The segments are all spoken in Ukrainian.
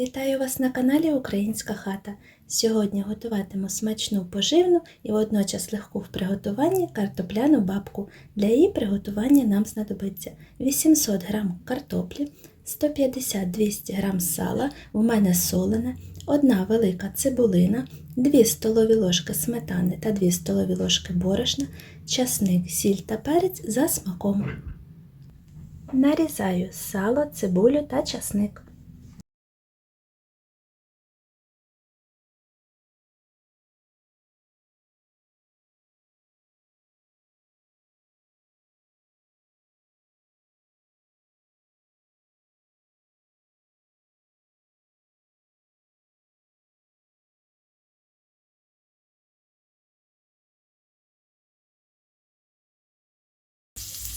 Вітаю вас на каналі Українська хата. Сьогодні готуватиму смачну поживну і водночас легку в приготуванні картопляну бабку. Для її приготування нам знадобиться 800 г картоплі, 150-200 г сала, у мене солене, 1 велика цибулина, 2 столові ложки сметани та 2 столові ложки борошна, часник, сіль та перець за смаком. Нарізаю сало, цибулю та часник.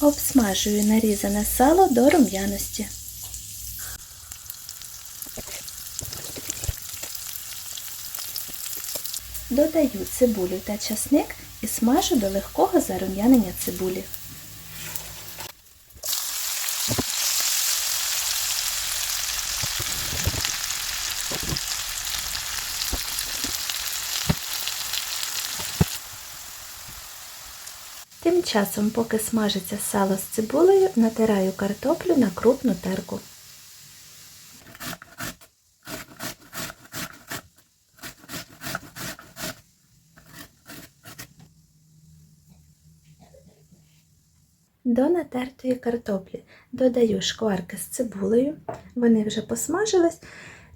Обсмажую нарізане сало до рум'яності. Додаю цибулю та часник і смажу до легкого зарум'янення цибулі. Тим часом, поки смажиться сало з цибулею, натираю картоплю на крупну терку. До натертої картоплі додаю шкварки з цибулею, вони вже посмажились.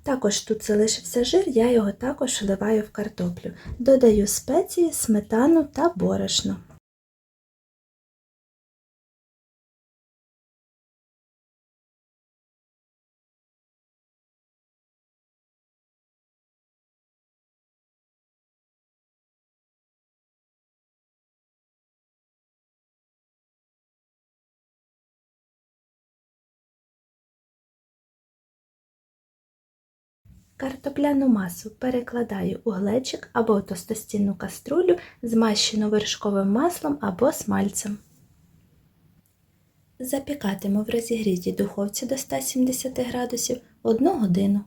Також тут залишився жир, я його також вливаю в картоплю. Додаю спеції, сметану та борошно. Картопляну масу перекладаю у глечик або тостостінну каструлю, змащену вершковим маслом або смальцем. Запікатиму в розігрітій духовці до 170 градусів 1 годину.